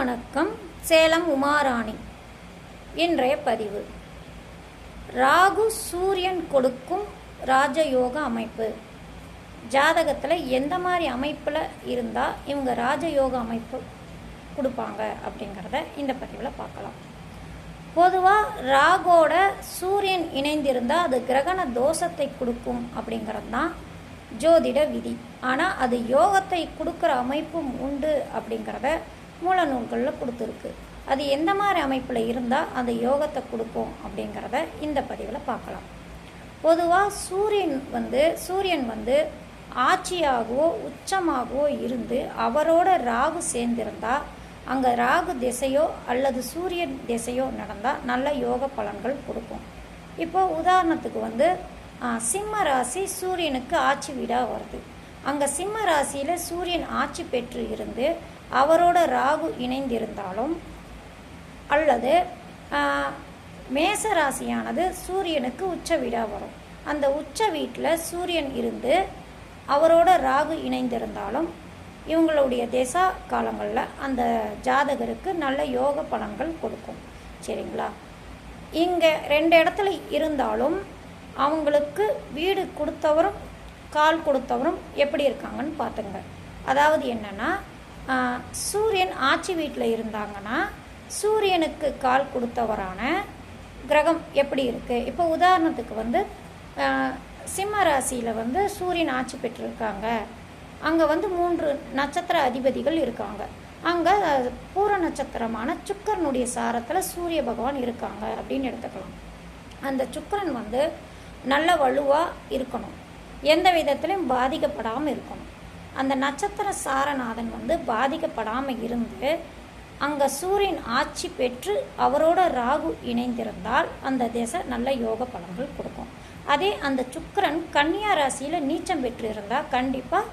வணக்கம் சேலம் உமாராணி. இன்றைய பதிவு. ராகு சூரியன் கொடுக்கும் ராஜயோக அமைப்பு. ஜாதகத்தில் எந்த மாதிரி அமைப்பில் இருந்தால் இவங்க ராஜயோக அமைப்பு கொடுப்பாங்க அப்படிங்கிறத இந்த பதிவில் பார்க்கலாம். பொதுவாக ராகோட சூரியன் இணைந்திருந்தால் அது கிரகண தோஷத்தை கொடுக்கும் அப்படிங்கிறது தான் ஜோதிட விதி. ஆனால் அது யோகத்தை கொடுக்குற அமைப்பும் உண்டு அப்படிங்கிறத மூல நூல்களில் கொடுத்துருக்கு. அது எந்த மாதிரி அமைப்பில் இருந்தால் அந்த யோகத்தை கொடுக்கும் அப்படிங்கிறத இந்த பதிவில் பார்க்கலாம். பொதுவாக சூரியன் வந்து சூரியன் வந்து ஆட்சியாகவோ உச்சமாகவோ இருந்து அவரோட ராகு சேர்ந்திருந்தால் அங்கே ராகு திசையோ அல்லது சூரியன் திசையோ நடந்தால் நல்ல யோக பலன்கள் கொடுக்கும். இப்போ உதாரணத்துக்கு வந்து சிம்ம ராசி சூரியனுக்கு ஆட்சி வீடாக வருது. அங்கே சிம்ம ராசியில் சூரியன் ஆட்சி பெற்று இருந்து அவரோட ராகு இணைந்திருந்தாலும் அல்லது மேச ராசியானது சூரியனுக்கு உச்ச வீடாக வரும். அந்த உச்ச வீட்டில் சூரியன் இருந்து அவரோட ராகு இணைந்திருந்தாலும் இவங்களுடைய திசா காலங்களில் அந்த ஜாதகருக்கு நல்ல யோக பலன்கள் கொடுக்கும். சரிங்களா? இங்கே ரெண்டு இடத்துல இருந்தாலும் அவங்களுக்கு வீடு கொடுத்தவரும் கால் கொடுத்தவரும் எப்படி இருக்காங்கன்னு பார்த்துங்க. அதாவது என்னென்னா சூரியன் ஆட்சி வீட்டில் இருந்தாங்கன்னா சூரியனுக்கு கால் கொடுத்தவரான கிரகம் எப்படி இருக்குது இப்போ உதாரணத்துக்கு வந்து சிம்ம ராசியில் வந்து சூரியன் ஆட்சி பெற்றிருக்காங்க. அங்கே வந்து மூன்று நட்சத்திர அதிபதிகள் இருக்காங்க. அங்கே பூர நட்சத்திரமான சுக்கரனுடைய சாரத்தில் சூரிய பகவான் இருக்காங்க அப்படின்னு எடுத்துக்கலாம். அந்த சுக்கிரன் வந்து நல்ல வலுவாக இருக்கணும். எந்த விதத்திலையும் பாதிக்கப்படாமல் இருக்கணும். அந்த நட்சத்திர சாரநாதன் வந்து பாதிக்கப்படாமல் இருந்து அங்கே சூரியன் ஆட்சி பெற்று அவரோட ராகு இணைந்திருந்தால் அந்த திசை நல்ல யோக பலன்கள் கொடுக்கும். அதே அந்த சுக்கரன் கன்னியா ராசியில் நீச்சம் பெற்று இருந்தால் கண்டிப்பாக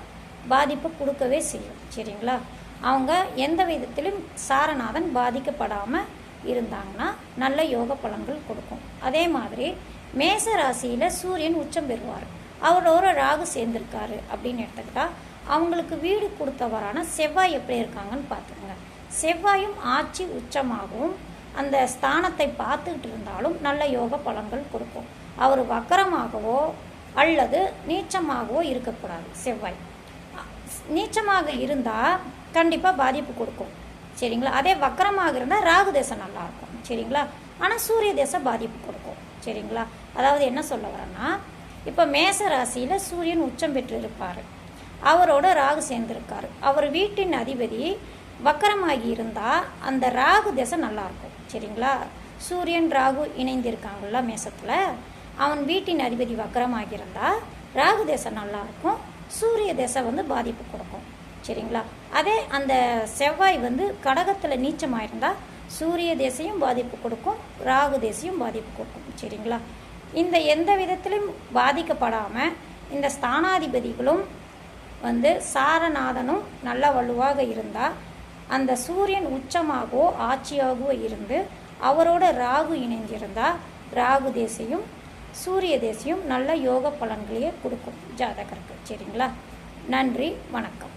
பாதிப்பு கொடுக்கவே செய்யும். சரிங்களா? அவங்க எந்த விதத்திலும் சாரநாதன் பாதிக்கப்படாமல் இருந்தாங்கன்னா நல்ல யோக பலன்கள் கொடுக்கும். அதே மாதிரி மேச ராசியில் சூரியன் உச்சம் பெறுவார். அவரோட ராகு சேர்ந்திருக்காரு அப்படின்னு எடுத்துக்கிட்டா அவங்களுக்கு வீடு கொடுத்தவரான செவ்வாய் எப்படி இருக்காங்கன்னு பார்த்துக்கோங்க. செவ்வாயும் ஆட்சி உச்சமாகவும் அந்த ஸ்தானத்தை பார்த்துக்கிட்டு இருந்தாலும் நல்ல யோக பலன்கள் கொடுக்கும். அவர் வக்கரமாகவோ அல்லது நீச்சமாகவோ இருக்கக்கூடாது செவ்வாய். நீச்சமாக இருந்தால் கண்டிப்பாக பாதிப்பு கொடுக்கும். சரிங்களா? அதே வக்கரமாக இருந்தால் ராகு தேசம் நல்லாயிருக்கும் சரிங்களா? ஆனால் சூரிய தேசம் பாதிப்பு கொடுக்கும். சரிங்களா? அதாவது என்ன சொல்ல வரேன்னா இப்போ மேச ராசியில் சூரியன் உச்சம் பெற்று இருப்பார் அவரோட ராகு சேர்ந்திருக்கார். அவர் வீட்டின் அதிபதி வக்கரமாகி இருந்தால் அந்த ராகு திசை நல்லாயிருக்கும் சரிங்களா? சூரியன் ராகு இணைந்திருக்காங்களா மேசத்தில். அவன் வீட்டின் அதிபதி வக்கரமாகி இருந்தால் ராகு திசை நல்லாயிருக்கும் சூரிய திசை வந்து பாதிப்பு கொடுக்கும். சரிங்களா? அதே அந்த செவ்வாய் வந்து கடகத்தில் நீச்சமாக சூரிய தேசையும் பாதிப்பு கொடுக்கும் ராகு தேசையும் பாதிப்பு கொடுக்கும். சரிங்களா? இந்த எந்த விதத்திலும் பாதிக்கப்படாமல் இந்த ஸ்தானாதிபதிகளும் வந்து சாரநாதனும் நல்ல வலுவாக இருந்தால் அந்த சூரியன் உச்சமாகவோ ஆட்சியாகவோ இருந்து அவரோட ராகு இணைஞ்சிருந்தால் ராகு தேசியும் சூரிய தேசியும் நல்ல யோக பலன்களையே கொடுக்கும் ஜாதகருக்கு. சரிங்களா? நன்றி வணக்கம்.